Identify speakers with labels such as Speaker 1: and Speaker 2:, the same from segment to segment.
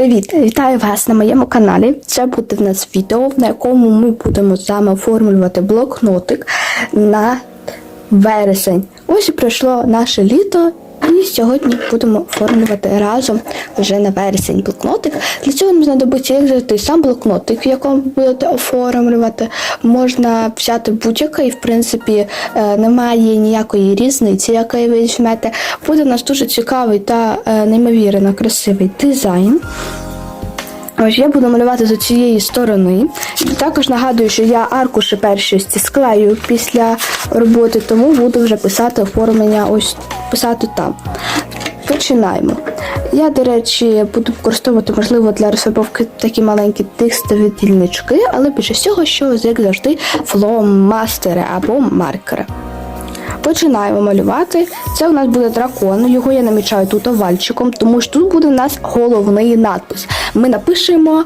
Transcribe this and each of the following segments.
Speaker 1: Привіт! Вітаю вас на моєму каналі. Це буде в нас відео, на якому ми будемо з вами оформлювати блокнотик на вересень. Ось і пройшло наше літо, і сьогодні будемо оформлювати разом вже на вересень блокнотик. Для цього нам знадобиться як завжди сам блокнотик, в якому будете оформлювати. Можна взяти будь-який, в принципі, е, немає ніякої різниці, якої ви візьмете. Буде у нас дуже цікавий та е, неймовірно красивий дизайн. Ось я буду малювати з цієї сторони. Також нагадую, що я аркуші першості склею після роботи, тому буду вже писати оформлення, ось писати там. Починаємо. Я, до речі, буду використовувати, можливо, для розфарбовки такі маленькі текстові дільнички, але більше всього, що як завжди, фломастери або маркери. Починаємо малювати. Це у нас буде дракон. Його я намічаю тут овальчиком, тому що тут буде у нас головний надпис. Ми напишемо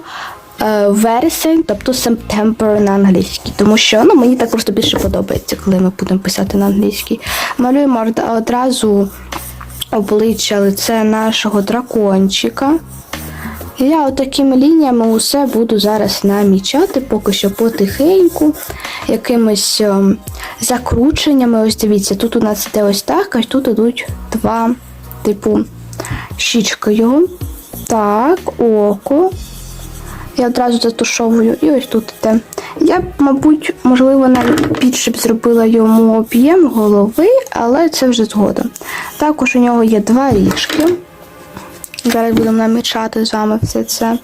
Speaker 1: е, вересень, тобто September на англійській, тому що ну, мені так просто більше подобається, коли ми будемо писати на англійській. Малюємо одразу обличчя лице нашого дракончика. Я отакими лініями усе буду зараз намічати, поки що потихеньку, якимись ем, закрученнями. Ось дивіться, тут у нас іде ось так, а тут ідуть два, типу, щічки його. Так, око. Я одразу затушовую і ось тут іде. Я, б, мабуть, можливо, навіть більше б зробила йому об'єм голови, але це вже згодом. Також у нього є два ріжки. Зараз будемо намічати з вами все це.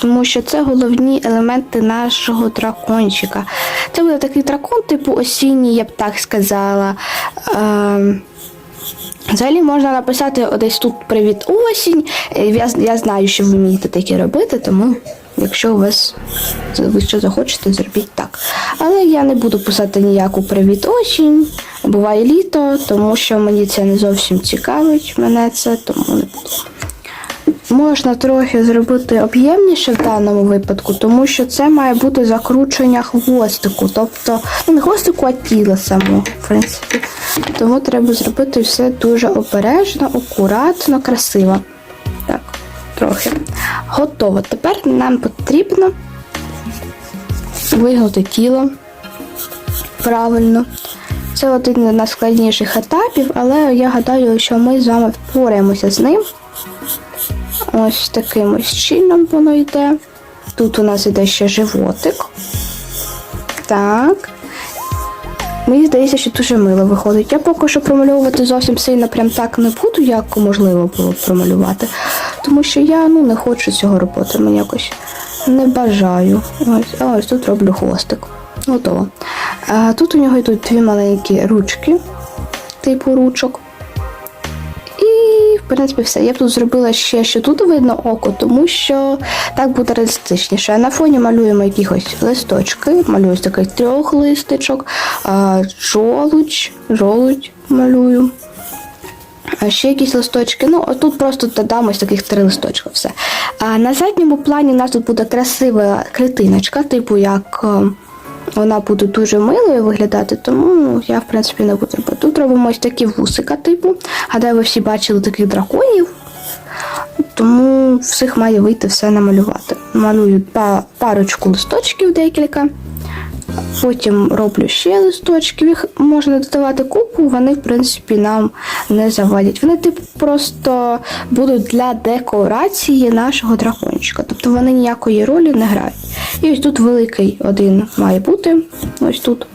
Speaker 1: Тому що це головні елементи нашого дракончика. Це буде такий дракон, типу осінній, я б так сказала. Ем, Взагалі можна написати десь тут Привіт осінь. Е, Я, я знаю, що ви вмієте таке робити, тому якщо у вас ви що захочете, зробіть так. Але я не буду писати ніяку Привіт осінь, буває літо, тому що мені це не зовсім цікавить, мене це, тому не буду. Можна трохи зробити об'ємніше в даному випадку, тому що це має бути закручення хвостику. Тобто, ну не хвостику, а тіла само, в принципі. Тому треба зробити все дуже обережно, акуратно, красиво. Так, трохи. Готово. Тепер нам потрібно вигнути тіло правильно. Це один з найскладніших етапів, але я гадаю, що ми з вами впораємося з ним. Ось таким ось чином воно йде. Тут у нас іде ще животик. Так. Мені здається, що дуже мило виходить. Я поки що промальовувати зовсім сильно прям так не буду, як можливо було промалювати. Тому що я ну, не хочу цього робити, мені якось не бажаю. Ось, а ось тут роблю хвостик. Готово. А, тут у нього йдуть дві маленькі ручки, типу ручок. І, в принципі, все. Я б тут зробила ще, що тут видно око, тому що так буде реалістичніше. На фоні малюємо якихось листочки, малюю ось такий трьох листочок, а, жолудь, малюю. А ще якісь листочки. Ну, тут просто додам ось таких три листочка. Все. А на задньому плані у нас тут буде красива клітиночка, типу як. Вона буде дуже милою виглядати, тому ну, я, в принципі, не буду робити. Тут робимо ось такі вусика, типу. Гадаю, ви всі бачили таких драконів. Тому всіх має вийти все намалювати. Малюю парочку листочків декілька. Потім роблю ще листочків. Їх можна додавати купу, вони, в принципі, нам не завадять. Вони, типу, просто будуть для декорації нашого дракончика. Тобто вони ніякої ролі не грають. І ось тут великий один має бути. Ось тут.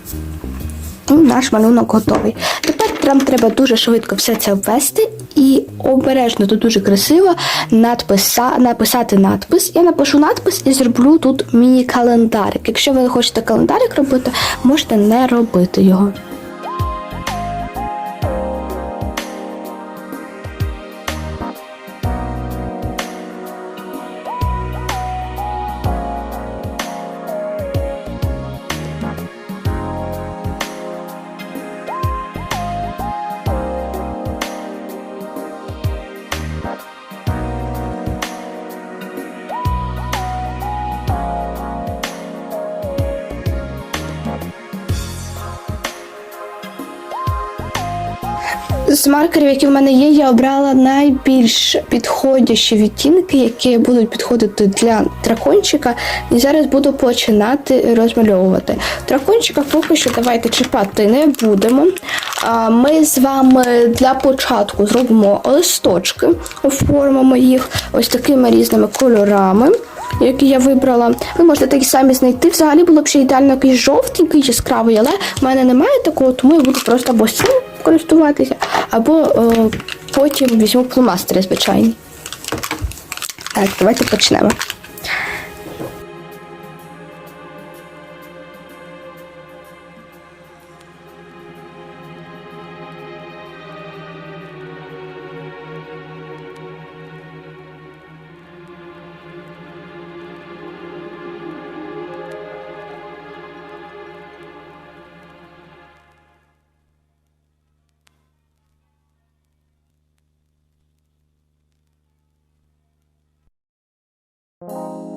Speaker 1: І наш малюнок готовий. Тепер нам треба дуже швидко все це ввести і обережно, тут дуже красиво надписа, написати надпис. Я напишу надпис і зроблю тут міні-календарик. Якщо ви хочете календарик робити, можете не робити його. З маркерів, які в мене є, я обрала найбільш підходящі відтінки, які будуть підходити для дракончика. І зараз буду починати розмальовувати. Дракончика поки що давайте чіпати не будемо. Ми з вами для початку зробимо листочки, оформимо їх ось такими різними кольорами. Які я вибрала, ви можете такі самі знайти. Взагалі було б ще ідеально якийсь жовтенький, яскравий, але в мене немає такого, тому я буду просто або цим користуватися, або о, потім візьму фломастери, звичайні. Так, давайте почнемо. Música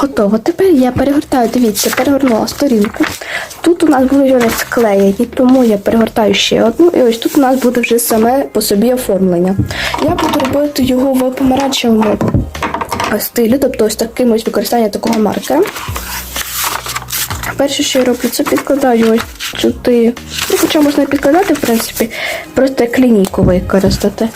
Speaker 1: Готово. Тепер я перегортаю, дивіться, перегорнула сторінку. Тут у нас будуть вони склеєні, тому я перегортаю ще одну. І ось тут у нас буде вже саме по собі оформлення. Я буду робити його в помаранчевому стилі, тобто ось таким ось використання такого маркера. Перше, що я роблю, це підкладаю ось сюди. Ну, хоча можна підкладати, в принципі, просто лінійку використати.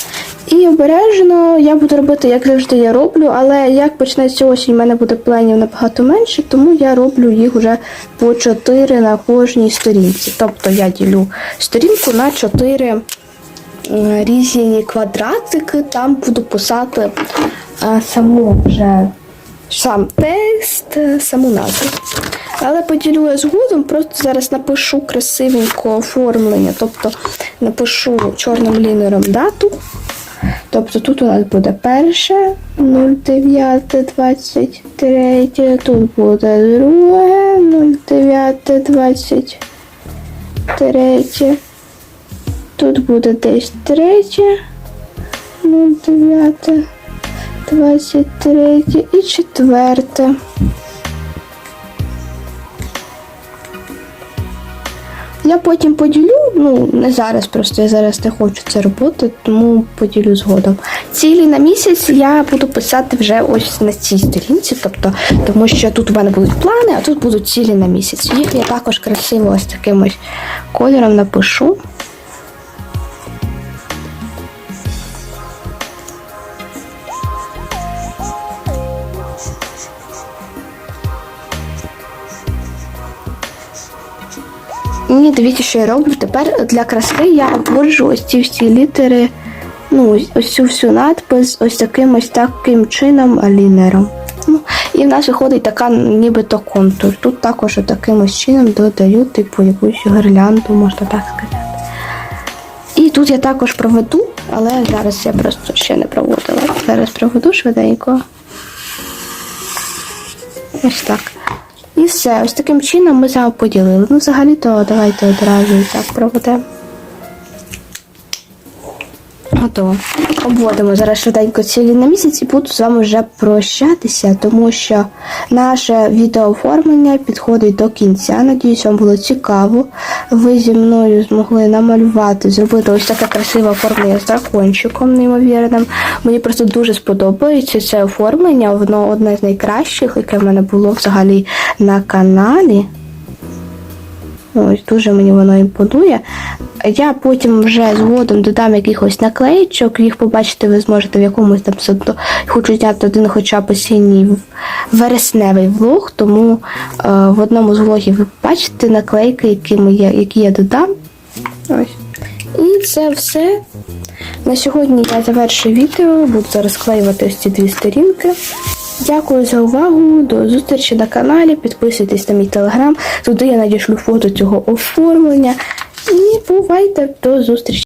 Speaker 1: І обережно я буду робити, як завжди я роблю, але як почнеться осінь, в мене буде пленів набагато менше, тому я роблю їх вже по 4 на кожній сторінці. Тобто я ділю сторінку на 4 е, різні квадратики, там буду писати е, саму вже сам текст, е, саму назву. Але поділю згодом, просто зараз напишу красивенько оформлення, тобто напишу чорним лінером дату. Тобто тут у нас буде перше 0923, тут буде друге 0923, тут буде десь третє 0923 і четверте. Я потім поділю, ну не зараз, просто я зараз не хочу це робити, тому поділю згодом. Цілі на місяць я буду писати вже ось на цій сторінці, тобто, тому що тут у мене будуть плани, а тут будуть цілі на місяць. Їх я також красиво ось таким ось кольором напишу. І дивіться, що я роблю. Тепер для краси я обводжу ось ці всі літери, ну, ось- цю всю надпис ось таким ось таким чином лінером. Ну, і в нас виходить така нібито контур. Тут також таким ось чином додаю, типу, якусь гирлянду, можна так сказати. І тут я також проведу, але зараз я просто ще не проводила. Зараз проведу швиденько. Ось так. І все, ось таким чином ми з вами поділили. Ну, взагалі-то давайте одразу і так проведемо. Готово. Обводимо зараз швиденько цілі на місяць і буду з вами вже прощатися, тому що наше відеооформлення підходить до кінця. Надіюсь, вам було цікаво. Ви зі мною змогли намалювати, зробити ось таке красиве оформлення з дракончиком неймовірним. Мені просто дуже сподобається це оформлення. Воно одне з найкращих, яке в мене було взагалі на каналі. Ось дуже мені воно імпонує. Я потім вже згодом додам якихось наклеїчок, їх побачити ви зможете в якомусь там саду. Хочу зняти один хоча б осінній вересневий влог, тому е, в одному з влогів ви побачите наклейки, які, ми які я додам. Ось. І це все. На сьогодні я завершую відео, буду зараз склеювати ось ці дві сторінки. Дякую за увагу. До зустрічі на каналі. Підписуйтесь на мій телеграм. Туди я надішлю фото цього оформлення. І бувайте до зустрічі.